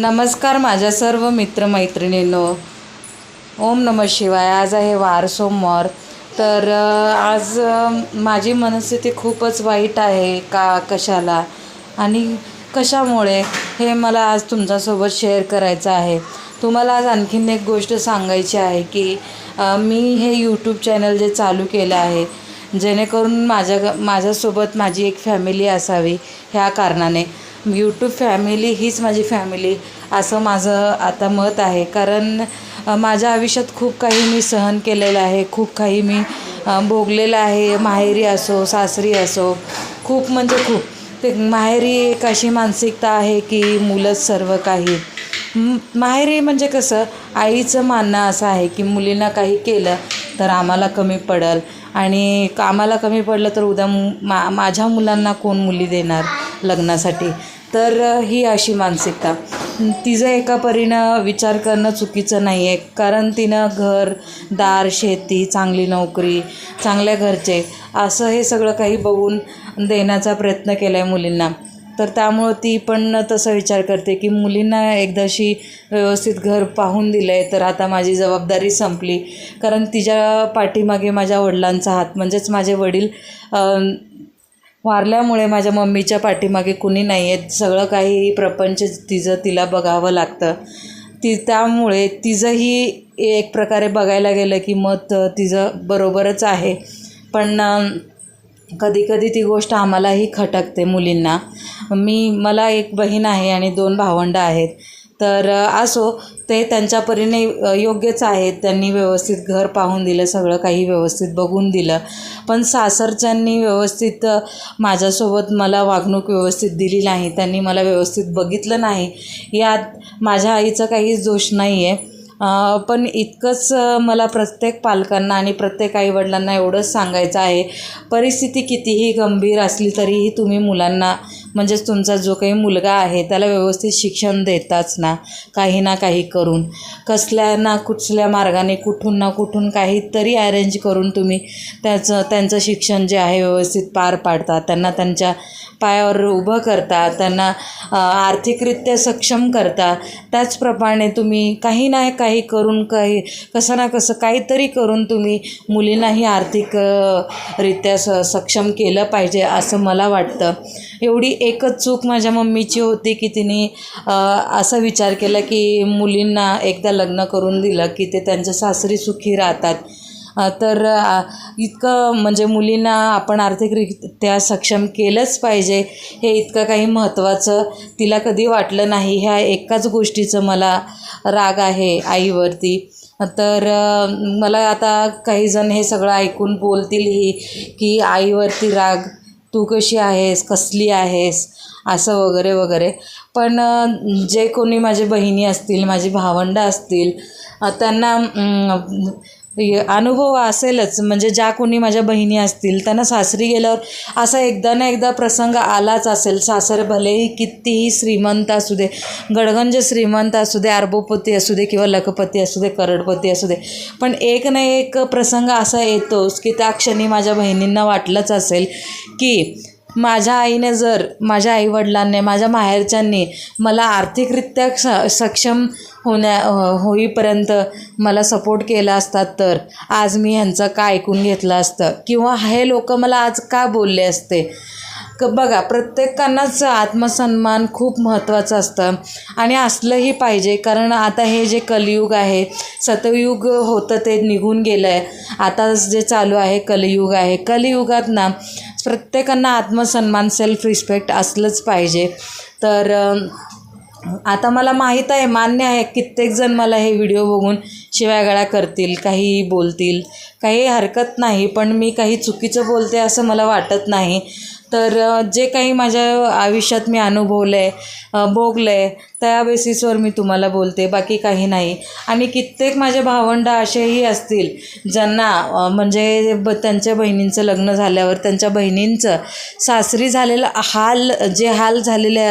नमस्कार माझ्या सर्व मित्रमैत्रिणींनो. ओम नम शिवाय. आज आहे वार सोमवार. तर आज माझी मनस्थिती खूपच वाईट आहे का कशाला? आणि कशामुळे? हे मला आज तुमच्यासोबत शेअर करायचं आहे. तुम्हाला आज आणखीन एक गोष्ट सांगायची आहे की मी हे यूट्यूब चॅनल जे चालू केलं आहे जेणेकरून माझ्या घ- माझ्यासोबत माझी एक फॅमिली असावी ह्या कारणाने. यूट्यूब फॅमिली हीच माझी फॅमिली असं माझं आता मत आहे. कारण माझ्या आयुष्यात खूप काही मी सहन केलेलं आहे. खूप काही मी भोगलेलं आहे. माहेरी असो सासरी असो. खूप म्हणजे खूप. ते माहेरी एक अशी मानसिकता आहे की मुलंच सर्व काही. माहेरी म्हणजे कसं? आईचं मानणं असं आहे की मुलींना काही केलं तर आम्हाला कमी पडेल. आणि आम्हाला कमी पडलं तर उद्या मु- मा माझ्या मुलांना कोण मुली देणार? लग्नासाठी. तर ही अशी मानसिकता. तिचं एका परीनं विचार करणं चुकीचं नाही आहे कारण तिनं घर दार शेती चांगली नोकरी चांगल्या घरचे असं हे सगळं काही बघून देण्याचा प्रयत्न केला आहे मुलींना. तर त्यामुळं ती पण तसा विचार करते की मुलींना एकदाशी व्यवस्थित घर पाहून दिलं आहे तर आता माझी जबाबदारी संपली. कारण तिच्या पाठीमागे माझ्या वडिलांचा हात म्हणजेच माझे वडील वारल्यामुळे माझ्या मम्मीच्या पाठीमागे कुणी नाही आहे सगळं काही प्रपंच तिचं तिला बघावं लागतं. ती त्यामुळे तिचंही एक प्रकारे बघायला गेलं की मत तिचं बरोबरच आहे. पण कधीकधी ती गोष्ट आम्हालाही खटकते मुलींना. मी मला एक बहीण आहे आणि दोन भावंडं आहेत. तर असो ते त्यांच्या परीने योग्यच आहेत. त्यांनी व्यवस्थित घर पाहून दिलं सगळं काही व्यवस्थित बघून दिलं. पण सासरच्यांनी व्यवस्थित माझ्यासोबत मला वागणूक व्यवस्थित दिली नाही. त्यांनी मला व्यवस्थित बघितलं नाही. यात माझ्या आईचं काहीच दोष नाही आहे पण इतकंच मला प्रत्येक पालकांना आणि प्रत्येक आईवडिलांना एवढंच सांगायचं आहे. परिस्थिती कितीही गंभीर असली तरीही तुम्ही मुलांना म्हणजेच तुमचा जो काही मुलगा आहे त्याला व्यवस्थित शिक्षण देताच ना काही ना काही करून. कसल्या ना कुठल्या मार्गाने कुठून ना कुठून काहीतरी अरेंज करून तुम्ही त्याचं त्यांचं शिक्षण जे आहे व्यवस्थित पार पाडता त्यांना त्यांच्या पायावर उभं करता त्यांना आर्थिकरित्या सक्षम करता त्याचप्रमाणे तुम्ही काही ना काही करून काही कसं ना कसं काहीतरी करून तुम्ही मुलींनाही आर्थिकरित्या स सक्षम केलं पाहिजे असं मला वाटतं. एवढी एकच चूक माझ्या मम्मीची होती की तिने असा विचार केला की मुलींना एकदा लग्न करून दिलं की ते त्यांच्या सासरी सुखी राहतात. तर इतकं म्हणजे मुलींना आपण आर्थिकरित्या सक्षम केलंच पाहिजे हे इतकं काही महत्त्वाचं तिला कधी वाटलं नाही. ह्या एकाच गोष्टीचं मला राग आहे आईवरती. तर मला आता काही जण हे सगळं ऐकून बोलतीलही की आईवरती राग तू कशी आहेस? कसली आहेस? असं वगैरे वगैरे. पण जे कोणी माझे बहिणी असतील माझी भावंडं असतील त्यांना अनुभव असेलच. म्हणजे ज्या कोणी माझ्या बहिणी असतील त्यांना सासरी गेल्यावर असा एकदा ना एकदा प्रसंग आलाच असेल. सासर भलेही कितीही श्रीमंत असू दे गडगंज श्रीमंत असू दे अर्बोपती असू दे किंवा लखपती असू दे करडपती असू दे पण एक ना एक प्रसंग असा येतोच की त्या क्षणी माझ्या बहिणींना वाटलंच असेल की माझ्या आईने जर माझ्या आईवडिलांनी माझ्या माहेरच्यांनी मला आर्थिकरित्या स सक्षम होण्या होईपर्यंत मला सपोर्ट केला असतात तर आज मी ह्यांचं का ऐकून घेतलं असतं? किंवा हे लोक मला आज का बोलले असते? क बघा प्रत्येकांनाच आत्मसन्मान खूप महत्त्वाचं असतं आणि असलंही पाहिजे. कारण आता हे जे कलयुग आहे सतयुग होतं ते निघून गेलं आहे आता जे चालू आहे कलयुग आहे. कलियुगात ना प्रत्येकांना आत्मसन्मान सेल्फ रिस्पेक्ट असलंच पाहिजे. तर आता मला माहीत आहे मान्य आहे कित्येकजण मला हे व्हिडिओ बघून शिवायगाळ्या करतील काही बोलतील काही हरकत नाही पण मी काही चुकीचं बोलते असं मला वाटत नाही. तर जे काही माझ्या आयुष्यात मी अनुभवलं आहे भोगलं आहे त्या बेसिसवर मी तुम्हाला बोलते बाकी काही नाही. आणि कित्येक माझे भावंड असेही असतील ज्यांना म्हणजे ब त्यांच्या बहिणींचं लग्न झाल्यावर त्यांच्या बहिणींचं सासरी झालेलं हाल जे हाल झालेले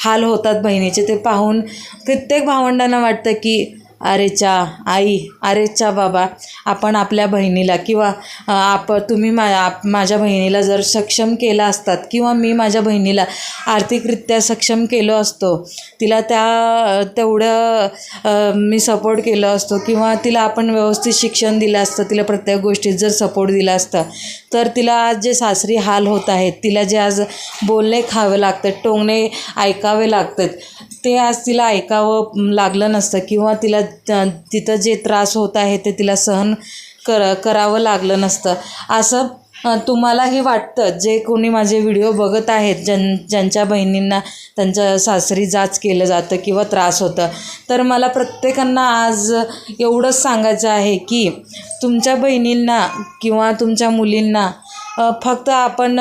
हाल होतात बहिणीचे ते पाहून कित्येक भावंडांना वाटतं की अरेच्या आई अरेच्या बाबा आपण आपल्या बहिणीला किंवा आप तुम्ही मा आप माझ्या बहिणीला जर सक्षम केला असतात किंवा मी माझ्या बहिणीला आर्थिकरित्या सक्षम केलो असतो तिला त्या तेवढं मी सपोर्ट केलो असतो किंवा तिला आपण व्यवस्थित शिक्षण दिलं असतं तिला प्रत्येक गोष्टीत जर सपोर्ट दिला असता तर तिला आज जे सासरी हाल होत आहेत तिला जे आज बोलणे खावे लागतात टोंगणे ऐकावे लागतात ते आज तिला ऐकावं लागलं नसतं किंवा तिला तिथं जे त्रास होत आहे ते तिला सहन कर करावं लागलं नसतं. असं तुम्हालाही वाटतं जे कोणी माझे व्हिडिओ बघत आहेत ज्यां ज्यांच्या बहिणींना त्यांच्या सासरी जाच केलं जातं किंवा त्रास होतं तर मला प्रत्येकांना आज एवढंच सांगायचं आहे की तुमच्या बहिणींना किंवा तुमच्या मुलींना फक्त आपण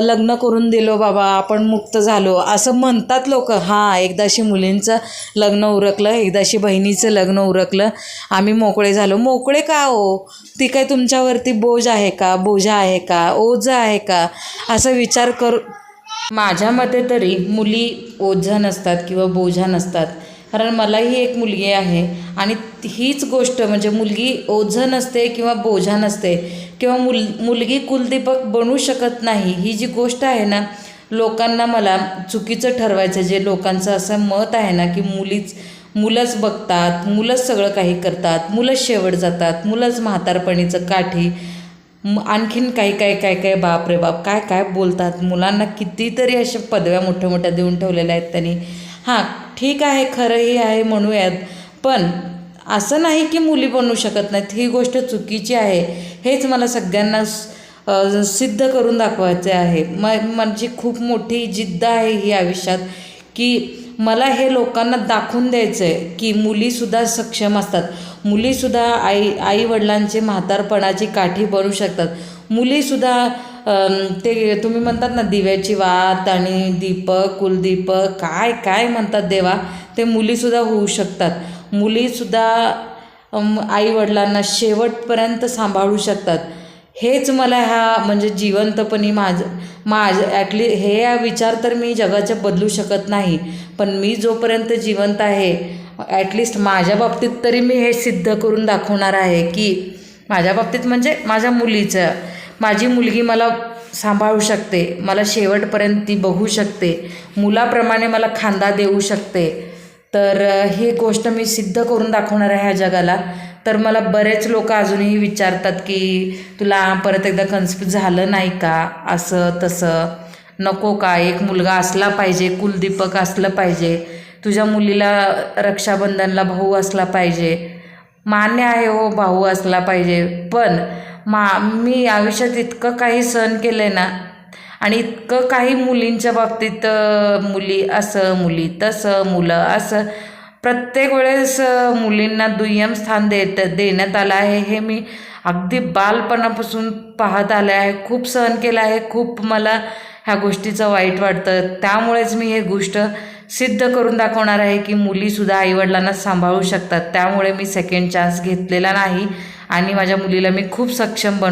लग्न करून दिलो बाबा आपण मुक्त झालो असं म्हणतात लोक. हां एकदाशी मुलींचं लग्न उरकलं एकदाशी बहिणीचं लग्न उरकलं आम्ही मोकळे झालो. मोकळे का हो? ती काय तुमच्यावरती बोज आहे का? बोजा आहे का? ओझं आहे का? असा विचार कर माझ्या मते तरी मुली ओझा नसतात किंवा बोझा नसतात. कारण मलाही एक मुलगी आहे आणि हीच गोष्ट म्हणजे मुलगी ओझं नसते किंवा बोझा नसते. किंवा मुल मुलगी कुलदीपक बनू शकत नाही ही जी गोष्ट आहे ना लोकांना मला चुकीचं ठरवायचं जे लोकांचं असं मत आहे ना की मुलीच मुलंच बघतात मुलंच सगळं काही करतात मुलंच शेवट जातात मुलंच म्हातारपणीचं काठी आणखीन काही काय काय काय बाप रे बाप काय काय बोलतात मुलांना कितीतरी अशा पदव्या मोठ्या मोठ्या देऊन ठेवलेल्या आहेत त्यांनी. हां ठीक आहे खरंही आहे म्हणूयात. पण असं नाही की मुली बनू शकत नाहीत. ही गोष्ट चुकीची आहे. हेच मला सगळ्यांना सिद्ध करून दाखवायचे आहे. म माझी खूप मोठी जिद्द आहे ही आयुष्यात की मला हे लोकांना दाखवून द्यायचं आहे की मुलीसुद्धा सक्षम असतात. मुलीसुद्धा आई आई वडिलांचे म्हातारपणाची काठी बनू शकतात. मुलीसुद्धा ते तुम्ही म्हणतात ना दिव्याची वात आणि दीपक कुलदीपक काय काय म्हणतात देवा ते मुलीसुद्धा होऊ शकतात. मुलीसुद्धा आईवडिलांना शेवटपर्यंत सांभाळू शकतात. हेच मला ह्या म्हणजे जिवंतपणी माझं माझ ॲटली हे विचार तर मी जगाच्या बदलू शकत नाही. पण मी जोपर्यंत जिवंत आहे ॲटलिस्ट माझ्या बाबतीत तरी मी हे सिद्ध करून दाखवणार आहे की माझ्या बाबतीत म्हणजे माझ्या मुलीचं माझी मुलगी मला सांभाळू शकते मला शेवटपर्यंत ती बघू शकते मुलाप्रमाणे मला खांदा देऊ शकते. तर ही गोष्ट मी सिद्ध करून दाखवणार आहे ह्या जगाला. तर मला बरेच लोक अजूनही विचारतात की तुला परत एकदा कन्फ्यूज झालं नाही का? असं तसं. नको का? एक मुलगा असला पाहिजे कुलदीपक असलं पाहिजे. तुझ्या मुलीला रक्षाबंधनला भाऊ असला पाहिजे. मान्य आहे हो भाऊ असला पाहिजे. पण मा मी आयुष्यात इतकं काही सहन केलं आहे ना आणि इतकं काही मुलींच्या बाबतीत मुली असं मुली तसं मुलं असं प्रत्येक वेळेस मुलींना दुय्यम स्थान देत देण्यात आलं आहे. हे मी अगदी बालपणापासून पाहत आले आहे. खूप सहन केलं आहे. खूप मला ह्या गोष्टीचं वाईट वाटतं. त्यामुळेच मी हे गोष्ट सिद्ध करून दाखवणार आहे की मुलीसुद्धा आईवडिलांना सांभाळू शकतात. त्यामुळे मी सेकंड चान्स घेतलेला नाही आणि माझ्या मुलीला मी खूप सक्षम बन